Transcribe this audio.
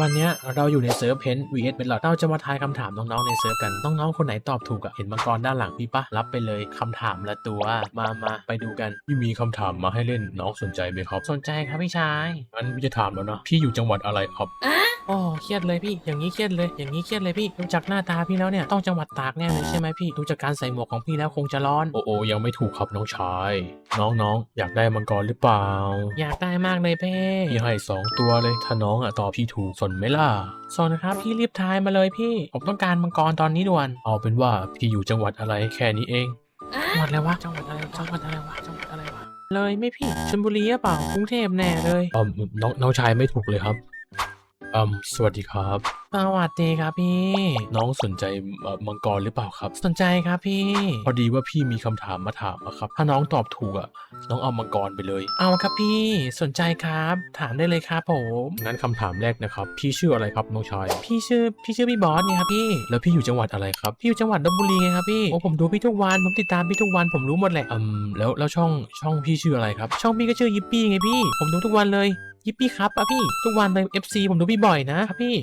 วันเนี้ยเราอยู่ในเซิร์ฟเพน vs เป็นหลอดเราจะมาทายคำถามน้องๆในเซิร์ฟกัน น้องๆคนไหนตอบถูกอะเห็นมังกรด้านหลังพี่ปะรับไปเลยคำถามละตัวมามาไปดูกันพี่มีคำถามมาให้เล่นน้องสนใจไหมครับ สนใจครับพี่ชายงั้นพี่จะถามแล้วนะพี่อยู่จังหวัดอะไรครับ โอ้เครียดเลยพี่ อย่างนี้เครียดเลย อย่างนี้เครียดเลยพี่ดูจากหน้าตาพี่แล้วเนี่ยต้องจังหวัดตากแน่เลยใช่ไหมพี่ดูจากการใส่หมวกของพี่แล้วคงจะร้อน โอ้โอยังไม่ถูกครับน้องชาย น้องๆ อยากได้มังกรหรือเปล่า อยากได้มากเลยเพ่พี่ให้สองตัวเลย ถ้าน้องอะตอบพี่ถูกสนไหมล่ะสนนะครับพี่รีบทายมาเลยพี่ ผมต้องการมังกรตอนนี้ด่วน เอาเป็นว่าพี่อยู่จังหวัดอะไรแค่นี้เองจังหวัดอะไรวะจังหวัดอะไรจังหวัดอะไรวะจังหวัดอะไรวะเลยไม่พี่ชลบุรีหรือเปล่ากรุงเทพแน่เลยอ๋อน้องน้องชายไม่ถูกเลยครับ อืมสวัสดีครับ สวัสดีครับพี่ น้องสนใจเอ่อมังกรหรือเปล่าครับ สนใจครับพี่ พอดีว่าพี่มีคำถามมาถามอะครับ ถ้าน้องตอบถูกอะน้องเอามังกรไปเลย เอาครับพี่ สนใจครับ ถามได้เลยครับผม งั้นคำถามแรกนะครับ พี่ชื่ออะไรครับน้องชาย พี่ชื่อพี่ชื่อพี่บอสเนี่ยครับพี่ แล้วพี่อยู่จังหวัดอะไรครับ พี่อยู่จังหวัดลบบุรีไงครับพี่ โอ้ผมดูพี่ทุกวัน ผมติดตามพี่ทุกวัน ผมรู้หมดแหละอืมแล้วแล้วช่องช่องพี่ชื่ออะไรครับ ช่องพี่ก็ชื่อยิปปี้ไงพี่ ผมดูทุกวันเลย ยิปปี้ครับอะพี่ ทุกวันเลย FC ผมดูพี่บ่อยนะครับพี่